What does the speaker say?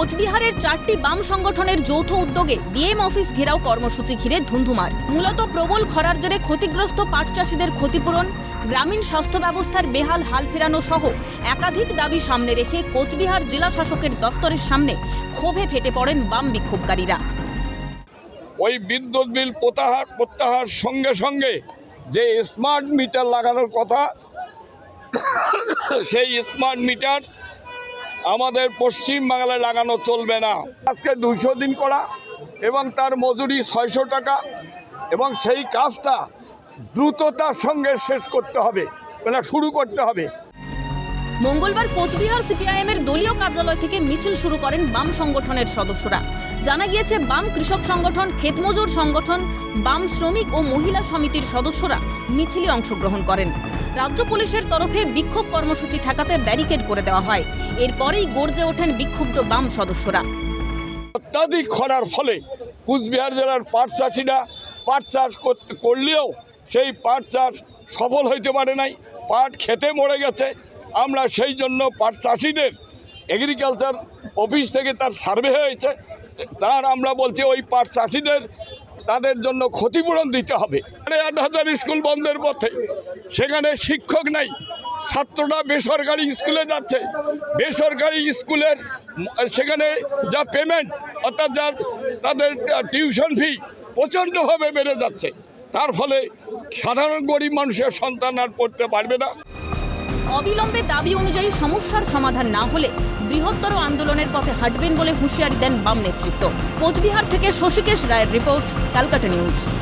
কোচবিহারের চারটি বাম সংগঠনের যৌথ উদ্যোগে ডিএম অফিস ঘেরাও কর্মসূচি ঘিরে ধুন্ধুমার। মূলত প্রবল খরার জেরে ক্ষতিগ্রস্ত পাট চাষিদের ক্ষতিপূরণ, গ্রামীণ স্বাস্থ্য ব্যবস্থার বেহাল হাল ফেরানো সহ একাধিক দাবি সামনে রেখে কোচবিহার জেলা শাসকের দফতরের সামনে ক্ষোভে ফেটে পড়েন বাম বিক্ষোভকারীরা। ওই বিদ্যুৎ বিল প্রত্যাহার প্রত্যাহার সঙ্গে সঙ্গে যে স্মার্ট মিটার লাগানোর কথা, সেই স্মার্ট মিটার আমাদের পশ্চিম বাংলায় লাগানো চলবে না। আজকে দুইশো দিন করা এবং তার মজুরি ছয়শো টাকা এবং সেই কাজটা দ্রুততার সঙ্গে শেষ করতে হবে মানে শুরু করতে হবে। মঙ্গলবার কোচবিহার সিপিআইএমের দলীয় কার্যালয় থেকে মিছিল শুরু করেন বাম সংগঠনের সদস্যরা। জানা গিয়েছে, বাম কৃষক সংগঠন ক্ষেতমজুর সংগঠন, বাম শ্রমিক ও মহিলা সমিতির সদস্যরা মিছিলে অংশগ্রহণ করেন। রাজ্য পুলিশের তরফে বিক্ষোভ কর্মসূচি ঠেকাতে ব্যারিকেড করে দেওয়া হয়। এরপরেই গর্জে ওঠেন বিক্ষুব্ধ বাম সদস্যরা। অত্যাধিক খরার ফলে কুচবিহার জেলার পাট চাষিরা পাট চাষ করলেও সেই পাট চাষ সফল হইতে পারে নাই। পাট খেতে মরে গেছে। আমরা সেই জন্য পাট চাষিদের এগ্রিকালচার অফিস থেকে তার সার্ভে হয়েছে। তার আমরা বলছি ওই পাট চাষিদের তাদের জন্য ক্ষতিপূরণ দিতে হবে। আট হাজার স্কুল বন্ধের পথে। সেখানে শিক্ষক নাই, ছাত্ররা বেসরকারি স্কুলে যাচ্ছে। বেসরকারি স্কুলের সেখানে যা পেমেন্ট অর্থাৎ যা তাদের টিউশন ফি প্রচণ্ডভাবে বেড়ে যাচ্ছে। তার ফলে সাধারণ গরিব মানুষের সন্তান আর পড়তে পারবে না। অবিলম্বে দাবি অনুযায়ী সমস্যার সমাধান না হলে বৃহত্তর আন্দোলনের পথে হাঁটবেন বলে হুঁশিয়ারি দেন বাম নেতৃত্ব। কোচবিহার থেকে শশীকেশ রায়ের রিপোর্ট, ক্যালকাটা নিউজ।